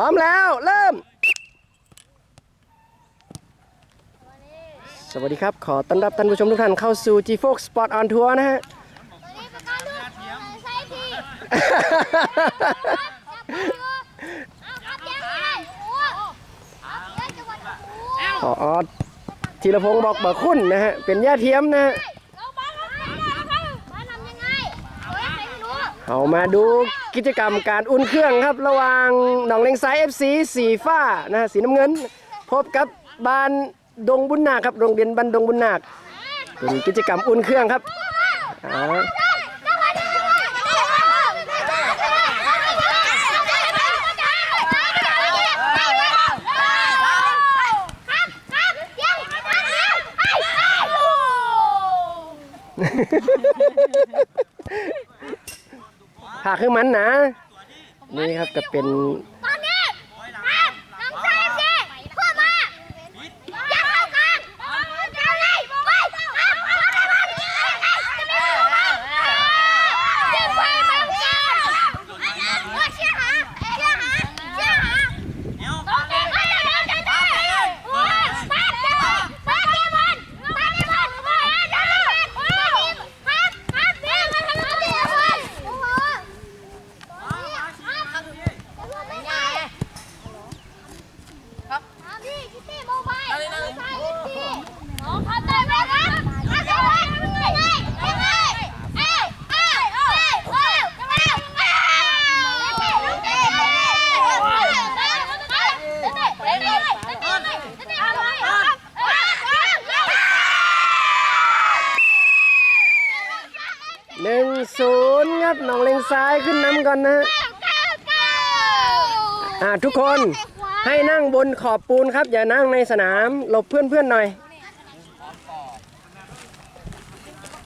พร้อมแล้ว เริ่ม สวัสดีครับ ขอต้อนรับท่านผู้ชมทุกท่านเข้าสู่ G Fox Sport on Tour นะฮะ ตัวนี้เป็นการลูกใส่ทีเอาครับยังไงโอ้ครับเดี๋ยวจะวันโอ้ ขอธีรพงศ์บอกเบอร์คุณนะฮะ เป็นย่าเทียมนะฮะ เราบ้านเราครับบ้านทำยังไงเฮ้ยใครไม่รู้ เอามาดูกิจกรรมการอุ่นเครื่องครับ ระหว่างหนองเลงไซ้าย FC สีฟ้านะฮะสีน้ำเงิน พบกับบ้านดงบุญนาคครับโรงเรียนบ้านดงบุญนาคเป็นกิจกรรมอุ่นเครื่องครับ ขาหากคือมันนะ นี่ครับจะเป็น ศูนย์ครับหนองเลงซ้ายขึ้นน้ำก่อนนะอ่าทุกคนให้นั่งบนขอบปูนครับ อย่านั่งในสนามหลบเพื่อนๆหน่อย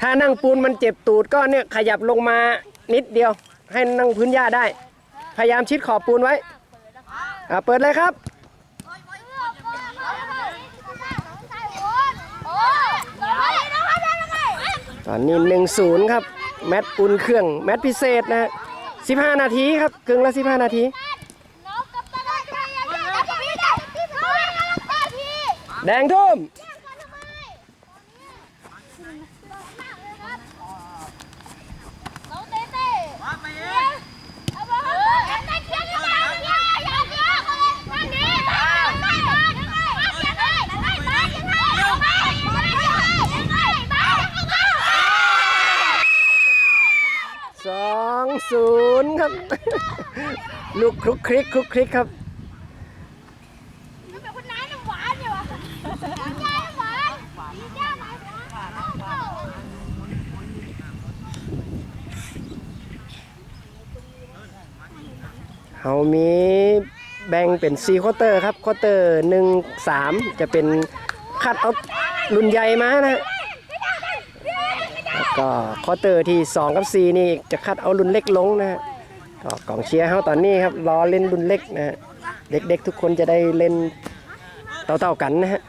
ถ้านั่งปูนมันเจ็บตูดก็เนี่ยขยับลงมานิดเดียว ให้นั่งพื้นหญ้าได้ พยายามชิดขอบปูนไว้อ่าเปิดเลยครับตอนนี้หนึ่งศูนย์ครับ แมตช์อุ่นเครื่องแมตช์พิเศษนะฮะ15นาทีครับกึ่งละ15นาที แดงทุ่ม น้องเต้เต้เอาไปเออเต้เต้เต้เต้เต้เต้นั่นดีไปไปไปไปไปไป สองศูนย์ครับ ลูกคลุกคลิกคลุกคลิกครับมันเป็นคนน้ำหวานอยู่อะยายหวานย่าไหนเขามีแบ่งเป็น4ควอเตอร์ครับควอเตอร์หนึ่งสามจะเป็นคัดเอารุ่นใหญ่มานะฮะแล้วก็ควอเตอร์ที่ 2 กับ 4 นี่จะคัดเอารุ่นเล็กลงนะฮะ ก็กองเชียร์เขาตอนนี้ครับรอเล่นรุ่นเล็กนะฮะเด็กๆทุกคนจะได้เล่นเต่าๆกันนะฮะ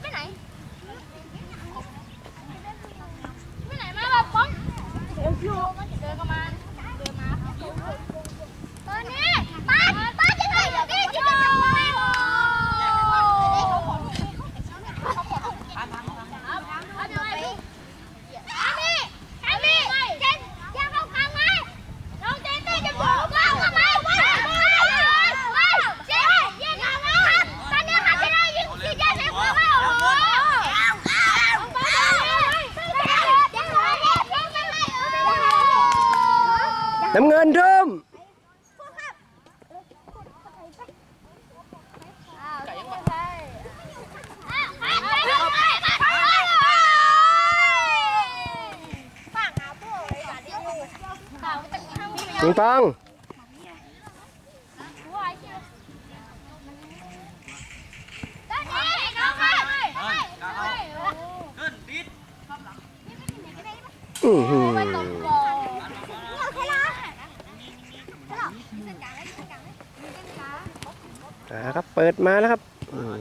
ไปไหนไปไหนมาแบบป้องเดินกันมาเดินมาตอนนี้ป้าป้าจะไหนนี่จะไปทำไมอามี่อามี่เจนอย่าเข้ากลางไหมน้องเจนเต้จะบอกว่าทำไมไปไปไปเจ๊ยิงเอาไว้ตอนนี้หาที่ได้ยิงที่เจนใส่หัวเขาโอ้โห น้ำเงินทุ่ม ปิงปองอือหืออ่าครับเปิดมาแล้วครับอืม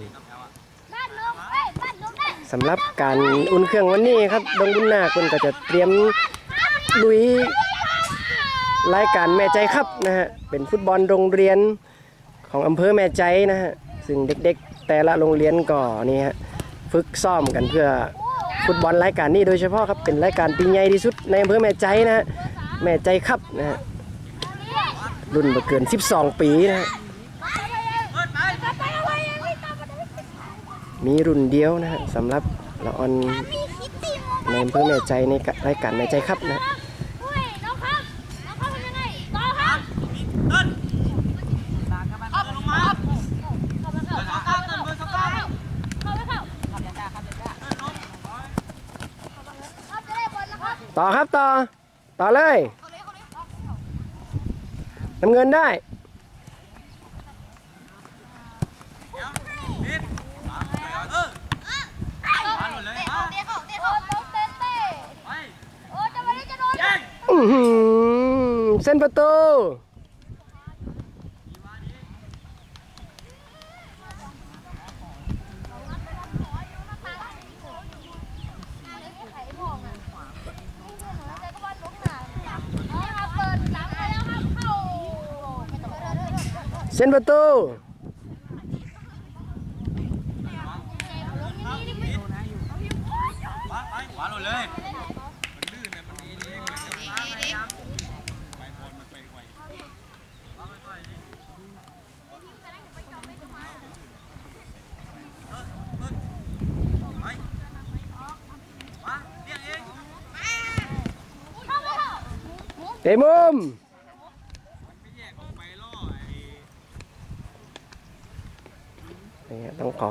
บ้านลงเอ้ยบ้านลงได้สำหรับการอุ่นเครื่องวันนี้ครับดงบุญนาคคนก็จะเตรียมลุย รายการแม่ใจครับนะฮะเป็นฟุตบอลโรงเรียนของอำเภอแม่ใจนะฮะซึ่งเด็กๆ แต่ละโรงเรียนก็นี่ฮะฝึกซ้อมกันเพื่อฟุตบอลรายการนี้โดยเฉพาะครับเป็นรายการปีใหญ่ที่สุดในอำเภอแม่ใจนะฮะแม่ใจครับนะฮะรุ่นบ่เกิน 12 ปีนะฮะมีรุ่นเดียวนะฮะสำหรับละออนในอำเภอแม่ใจในรายการแม่ใจครับนะ อุ้ยน้องครับน้องครับเป็นยังไงต่อครับ เดิน เข้า ลงมา เข้าไปเข้าเข้าไปเข้าเข้าไปเข้าเข้าไปเข้าครับจะได้บอลนะครับ ต่อับต่อ ต่อเลย น้ำเงินได้เส้นประตูลยเข้าเตะเข้าเตะเข้าต้องเตะเตะ ไป โอ้จะมาได้จะโดน เย้ อื้อหือเส้นประตู เส้นประตูขวาลงเลยมันลื่นเนี่ยมัน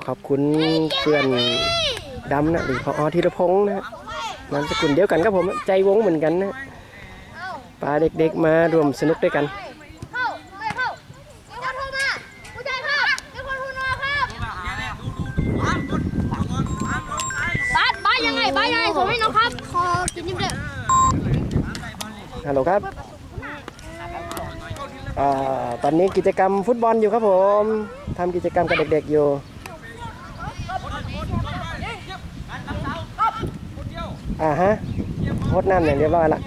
ขอบคุณเพื่อนดำนะหรือพอธีรพงศ์นะนามสกุลเดียวกันครับผมใจวงเหมือนกันนะพาเด็กๆมารวมสนุกด้วยกันเข้าไม่เข้ามีคนโทรมาผู้ชายครับมีคนโทรมาครับเนี่ยเนี่ยามกดเอาก่อนห้ามลงไปบ้านบ้านยังไงบ้านยังไงส่งให้น้องครับ ขอกินนิดเดียวฮัลโหลครับอตอนนี้กิจกรรมฟุตบอลอยู่ครับผม ทำกิจกรรมกับเด็กๆอยู่ อ่าฮะโคตรนั่นเนี่ยเรียบร้อยละ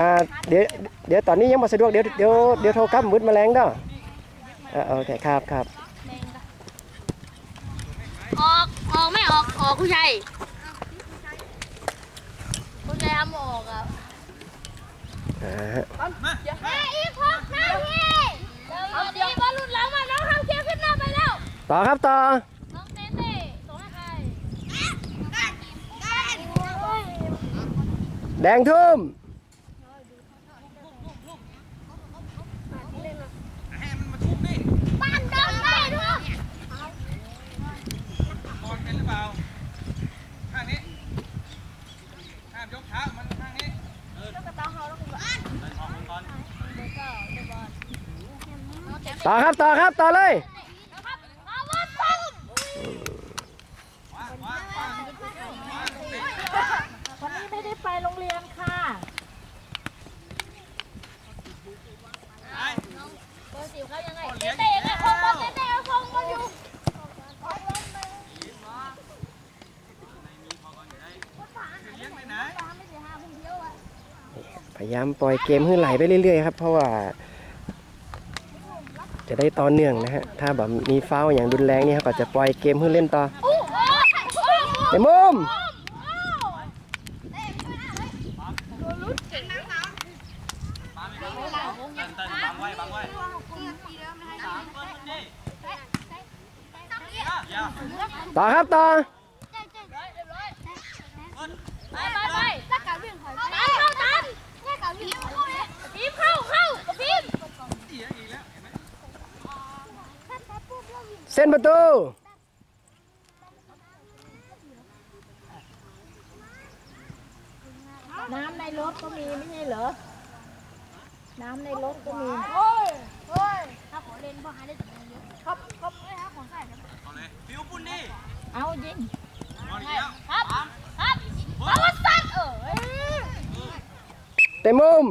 อ่าเดี๋ยวเดี๋ยวตอนนี้ยังบ่สะดวกเดี๋ยวเดี๋ยวเดี๋ยวโทรกลับมืดแมลงเด้ออ่าโอเคครับครับออกออกไม่ออกออกผู้ชายผู้ชายทำออกอะอ่าฮะแม่อีกหกนาที ต่อครับต่อน้องเต้เต้ส่งให้ใครแดงทุ่มให้มันมาทุบนี่บ้านดำได้ด้วยบอลเป็นหรือเปล่า ข้างนี้ห้ามยกเท้า มันข้างนี้เออเดินออกก่อนต่อครับต่อครับต่อเลย นะครับอาวุธปั้ง ขวาขวาขวา วันนี้ไม่ได้ไป โรงเรียนค่ะไปเบอร์สิบเขายังไงเต้เต้ยังไงคงบอลเต้เต้เอาคงบอลอยู่เลี้ยงไปไหนพยายามปล่อยเกมให้ไหลไปเรื่อยๆครับ เพราะว่า จะได้ต่อเนื่องนะฮะ ถ้าแบบมีฟาวล์อย่างรุนแรงนี่เขาก็จะปล่อยเกมให้เล่นต่ออู้โอ้ยเตะมุม เต้นเต้นบังไว้บังไว้สามคนนี่อย่า ต่ อครับต่อไปไปไปตักการวิ่งถอยตามเข้าตามแค่กาวิ่งเข้าเลยพีมเข้าเข้าบพีมเส้นประตูน้ำในรถก็มีไม่ใช่เหรอ น้ำในรถก็มี โอ้ยโอ้ยถ้าขอเล่นบ้าได้ถึงเยอะครับครับไม่ฮะของใส่ เอายิงบอลอีกแล้วครับครับอาวุธสั้นเออเต็มมุม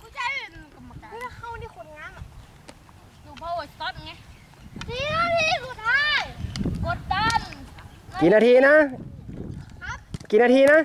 กูใช่กรรมการถ้าเข้านี่คนงามอะดูพาวเวอร์สต็อตไงสี่นาทีสุดท้ายกดดันกี่นาทีนะ กี่นาทีนะ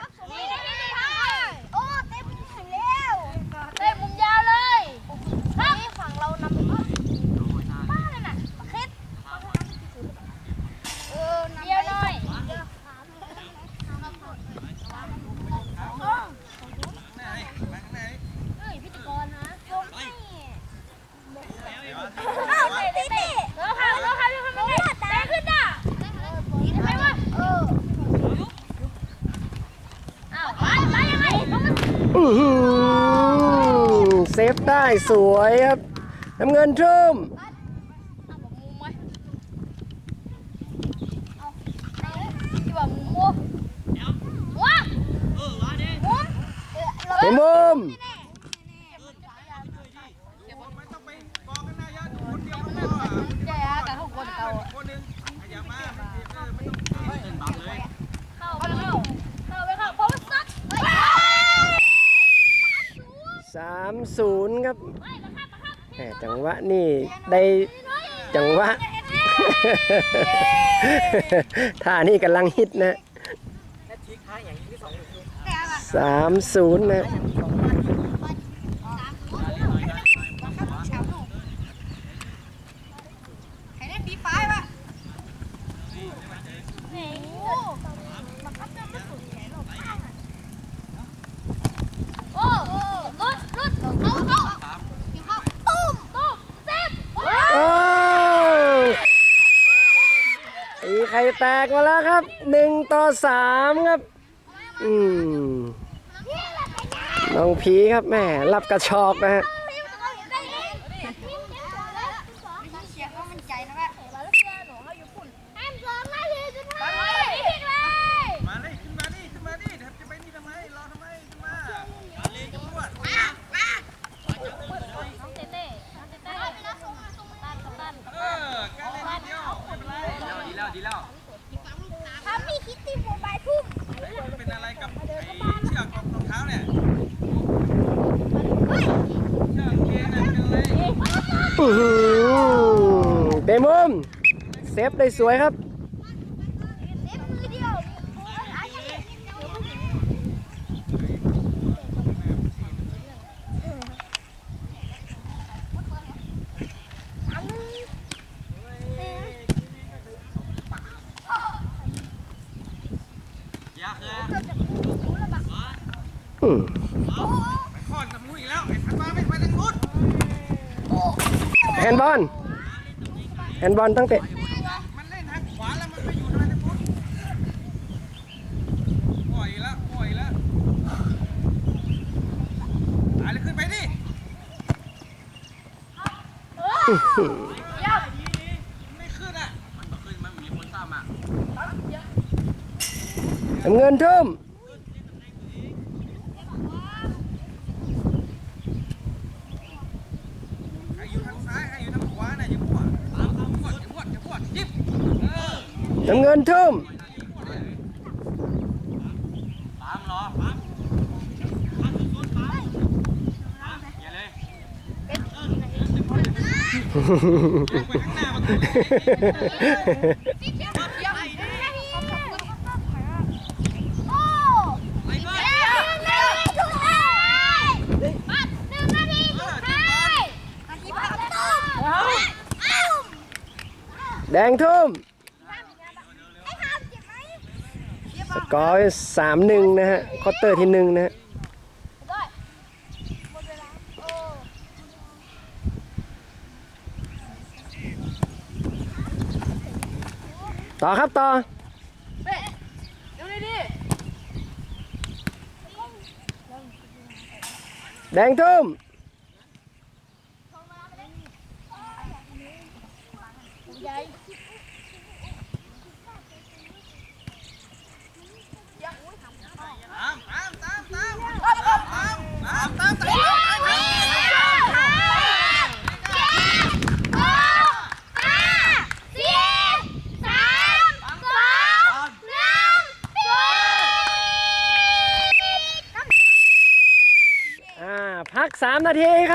ใต้สวยครับ น้ำเงินทุ่มมุม จังหวะนี่ได้จังหวะ ท่านี่กำลังฮิตนะสามศูนย์นะ ใครเล่นดีไฟวะโอ้ลุดลุดเอาเอาเอาตุ้มตุ้มเซฟ โอ้ตีไข่ แตกมาแล้วครับหนึ่งต่อสามครับ อืมน้องพีครับแม่รับกระชอกนะฮะ มุมเซฟได้สวยครับอืมฮนบอล นด์บอลตั้งแต่มันเล่นทางขวาแล้วมันไปอยู่ทางนู้นปล่อยแล้วปล่อยแล้วตายแล้วขึ้นไปดิไม่ขึ้นอะ มันต้องขึ้นมันมีคนตามอะน้ำเงินทุ่ม เอ้าแดงทุ่ม ให้ทำเจ็บไหม สกอร์สามหนึ่งนะฮะคอเตอร์ที่หนึ่งนะฮะต่อครับต่อแดงทุ่ม พัก3นาทีครับ